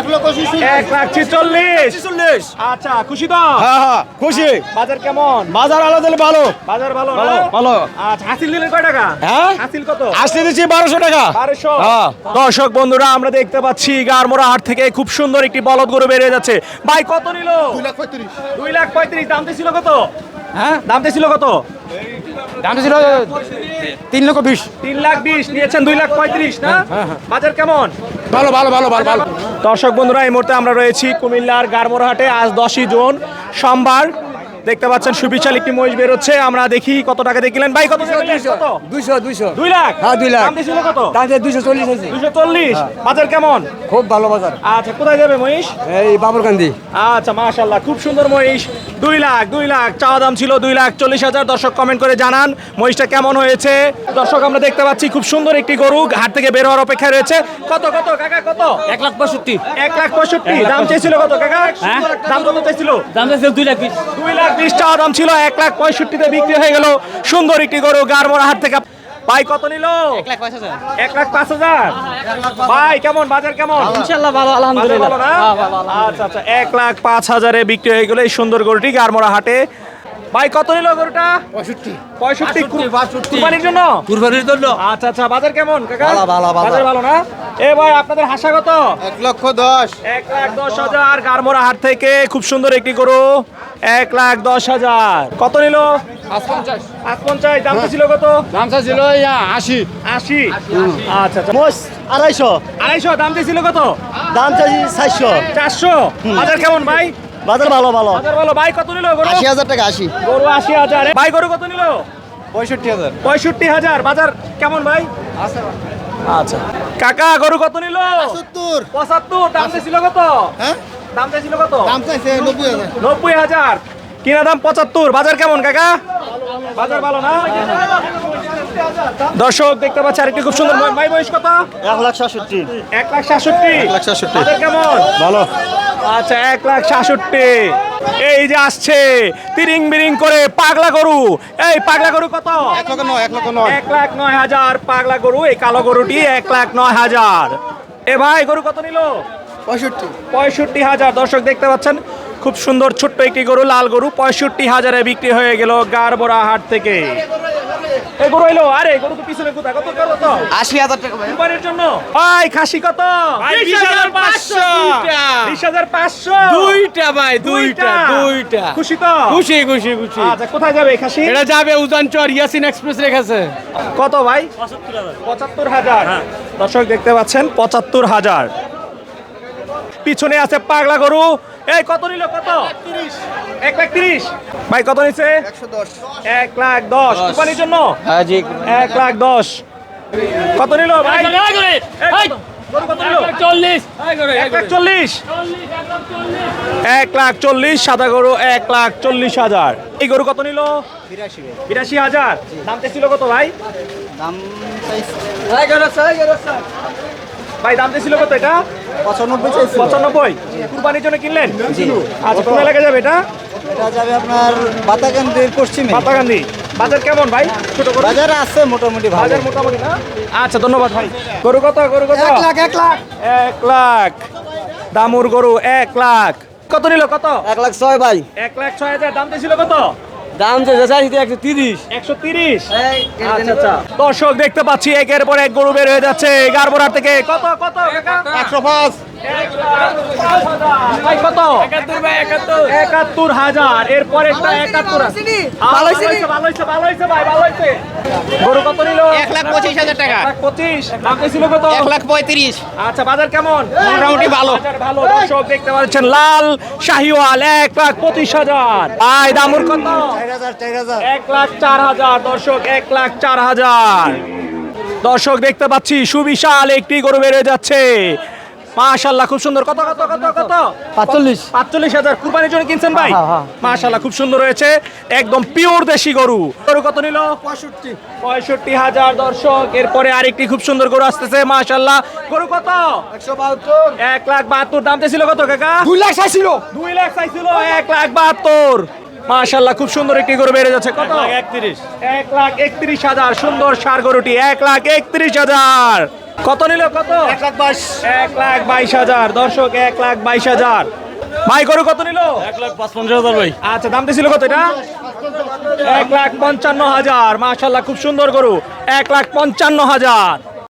এক লক্ষ এক লাখ ছিচল্লিশ। চল্লিশ আচ্ছা খুশি তো? হ্যাঁ হ্যাঁ খুশি। বাজার কেমন? বাজার আলাদা ভালো। বাজার ভালো ভালো ভালো। আচ্ছা হাসিল দিলেন কয় টাকা? হ্যাঁ? হাসিল কত? আসতে দিচ্ছি বারোশো টাকা। বারোশো? হ্যাঁ। দর্শক বন্ধুরা আমরা দেখতে পাচ্ছি গারমোড়া হাট থেকে খুব সুন্দর একটি বলদ গরু বেরিয়ে যাচ্ছে। ভাই কত নিল? দুই লাখ পঁয়ত্রিশ। দামতে ছিল কত? হ্যাঁ? দামতে ছিল কত? দাম ছিল তিন লক্ষ বিশ। তিন লাখ বিশ। নিয়েছেন দুই লাখ পঁয়ত্রিশ না? হ্যাঁ, বাজার কেমন? ভালো ভালো ভালো ভালো ভালো। দর্শক বন্ধুরা, এই মুহূর্তে আমরা রয়েছি কুমিল্লার গারমোরহাটে আজ দশই জুন, সোমবার। দেখতে পাচ্ছেন সুবিশাল একটি মহিষ বেরোচ্ছে আমরা দেখি কত টাকা দেখলেন ভাই কত দুইশো দুইশো দুই লাখ? হ্যাঁ, দুই লাখ। কত? দাম দুইশো চল্লিশ আছে চল্লিশ। বাজার কেমন? খুব ভালো বাজার। আচ্ছা কোথায় যাবে মহিষ? এই বাবরকান্দি। আচ্ছা মাশাল্লাহ খুব সুন্দর মহিষ। দুই লাখ দুই লাখ। চাওয়া দাম ছিল দুই লাখ চল্লিশ হাজার। দর্শক কমেন্ট করে জানান মহিষটা কেমন হয়েছে? দর্শক আমরা দেখতে পাচ্ছি খুব সুন্দর একটি গরু হাট থেকে বের হওয়ার অপেক্ষা রয়েছে। কত কত? কাকা কত এক লাখ পঁয়ষট্টি। এক লাখ পঁয়ষট্টি। দাম চেয়েছিল কত কাকা? হ্যাঁ? দাম কত চেয়েছিল? দাম চাইছে দুই লাখ বিশ। দুই লাখ বিশ টাকা দাম ছিল এক লাখ পঁয়ষট্টিতে বিক্রি হয়ে গেল। সুন্দর একটি গরু গারমোড়া হাট থেকে। ভাই কত নিল? এক লাখ পাঁচ হাজার। পাঁচ হাজার? ভাই কেমন? বাজার কেমন? ইনশাল্লাহ ভালো বাজার আলহামদুলিল্লাহ ভালো না? হ্যাঁ, ভালো, আলহামদুলিল্লাহ। আচ্ছা আচ্ছা এক লাখ পাঁচ হাজারে বিক্রি হয়ে গেল এই সুন্দর গরুটি গারমোড়া হাটে। ভাই কত নিল গরুটা? পঁয়ষট্টি। পঁয়ষট্টি। কুরবানির জন্য? কুরবানির জন্য। আচ্ছা আচ্ছা বাজার কেমন কাকা? ভালো। বাজার ভালো না? এ ভাই আপনাদের হাসা কত? এক লক্ষ দশ। এক লাখ দশ হাজার। গারমোড়া হাট থেকে খুব সুন্দর একটি গরু। এক লাখ দশ হাজার। কত নিল? পঞ্চাশ। দাম ছিল কত? দাম ছিল আশি। আশি। আচ্ছা আচ্ছা। আড়াইশো। আড়াইশো দাম ছিল কত? দাম চাইছি চারশো। চারশো? বাজার কেমন ভাই? বাজার ভালো ভালো। বাজার ভালো। ভাই কত নিল গরু? আশি হাজার টাকা আশি। গরু আশি হাজার। ভাই গরু কত নিল? পঁয়ষট্টি হাজার। পঁয়ষট্টি হাজার। বাজার কেমন ভাই? আচ্ছা। কাকা গরু কত নিল? সত্তর পঁচাত্তর। দাম ছিল কত? হ্যাঁ? দাম ছিল কত? দাম চাইছে নব্বই হাজার। নব্বই হাজার। কিনা দাম পঁচাত্তর। বাজার কেমন কাকা? বাজার ভালো না? দর্শক দেখতে পাচ্ছি আরেকটি খুব সুন্দর মাই বয়স কত? এক লাখ সাতষট্টি। এক লাখ সাতষট্টি। এক লাখ সাতষট্টি। কেমন? ভালো। আচ্ছা এক লাখ সাতষট্টি। এই যে আসছে তিরিং বিরিং করে পাগলা গরু। এই পাগলা গরু কত? এক লক্ষ নয় এক লক্ষ নয়। এক লাখ নয় হাজার পাগলা গরু এই কালো গরুটি এক লাখ নয় হাজার। এ ভাই গরু কত নিল? পঁয়ষট্টি। পঁয়ষট্টি হাজার। দর্শক দেখতে পাচ্ছেন খুব সুন্দর ছোট্ট একটি গরু লাল গরু পঁয়ষট্টি হাজারে বিক্রি হয়ে গেল গারবোরা হাট থেকে। এই গরু এলো আরে গরু তো পিছনে কোথায়? কত কত কত আশি হাজার টাকা জন্য। ভাই খাসি কত? বিশ হাজার পাঁচশো। হাজার পাঁচশো। দুইটা ভাই দুইটা দুইটা। খুশি তো? খুশি খুশি খুশি। আচ্ছা কোথায় যাবে খাসি? এটা যাবে উজানচর ইয়াসিন এক্সপ্রেস রেখেছে কত ভাই? পঁচাত্তর হাজার। দর্শক দেখতে পাচ্ছেন পঁচাত্তর হাজার। পিছনে আছে পাগলা গরু। এই কত নিল কত? এক লাখ তিরিশ। ভাই কত নিছে? এক লাখ দশ। কোম্পানির জন্য? হ্যাঁ এক লাখ দশ। কত নিল ভাই? এক লাখ চল্লিশ। সাদা গরু এক লাখ চল্লিশ। হাজার। এই গরু কত নিল? বিরাশি হাজার। দামতে ছিল কত ভাই? দাম ভাই দামতে ছিল কত এটা? পঁচানব্বই পঁচানব্বই। কুরবানির জন্য কিনলেন? আচ্ছা কোন এলাকায় যাবে এটা? এটা যাবে আপনার বাতাকান্দির পশ্চিমে। পাতাকান্দি বাজার কেমন ভাই? ছোট গরু? বাজার আছে মোটামুটি বাজার মোটামুটি না? আচ্ছা ধন্যবাদ ভাই। গরু কত? গরু কত? এক লাখ এক লাখ। এক লাখ। দামুর গরু এক লাখ। কত নিল কত? এক লাখ ছয় ভাই। এক লাখ ছয় হাজার। দাম ছিল কত? দাম যে একশো তিরিশ। একশো তিরিশ? দর্শক দেখতে পাচ্ছি একের পর এক গরু বের হয়ে যাচ্ছে। গারবোরার থেকে কত কত? একশো পাঁচ। ভাই কত একাত্তর হাজার এরপরে একাত্তর ভালো হয়েছে ভালো হয়েছে ভালো হয়েছে ভাই ভালো হয়েছে। গরু কত নিল? এক লাখ পঁচিশ হাজার টাকা। পঁচিশ। দাম ছিল কত? এক লাখ পঁয়ত্রিশ। আচ্ছা বাজার কেমন? মোটামুটি ভালো। ভালো দর্শক দেখতে পাচ্ছেন লাল শাহিওয়াল এক লাখ পঁচিশ হাজার। ভাই দামুর কত? এক লাখ চার হাজার দর্শক এক লাখ চার হাজার। দর্শক দেখতে পাচ্ছি সুবিশাল একটি গরু বেড়ে যাচ্ছে। মাশাল্লাহ খুব সুন্দর। কত কত কত কত? পাঁচচল্লিশ। পাঁচচল্লিশ হাজার কুরবানির জন্য কিনছেন ভাই? হ্যাঁ, হ্যাঁ। খুব সুন্দর হয়েছে। একদম পিওর দেশি গরু। গরু কত নিল? পঁয়ষট্টি। পঁয়ষট্টি হাজার দর্শক। এরপরে আরেকটি খুব সুন্দর গরু আসতেছে মাশাল্লাহ গরু কত? একশো বাহাত্তর। এক লাখ বাহাত্তর। দামতে ছিল কত কাকা? দুই লাখ চাইছিল। দুই লাখ চাইছিল এক লাখ বাহাত্তর। মাশাল্লাহ খুব সুন্দর একটি গরু বেড়ে যাচ্ছে। কত? একত্রিশ। এক লাখ একত্রিশ হাজার। সুন্দর সার গরুটি। এক লাখ একত্রিশ হাজার। কত নিল কত? এক লাখ বাইশ। এক লাখ বাইশ হাজার। দর্শক এক লাখ বাইশ হাজার। ভাই গরু কত নিল? এক লাখ পঞ্চান্ন পঞ্চাশ হাজার ভাই। আচ্ছা দাম দিয়েছিল কত এটা? এক লাখ পঞ্চান্ন হাজার। মাশাল্লাহ খুব সুন্দর গরু। এক লাখ পঞ্চান্ন হাজার।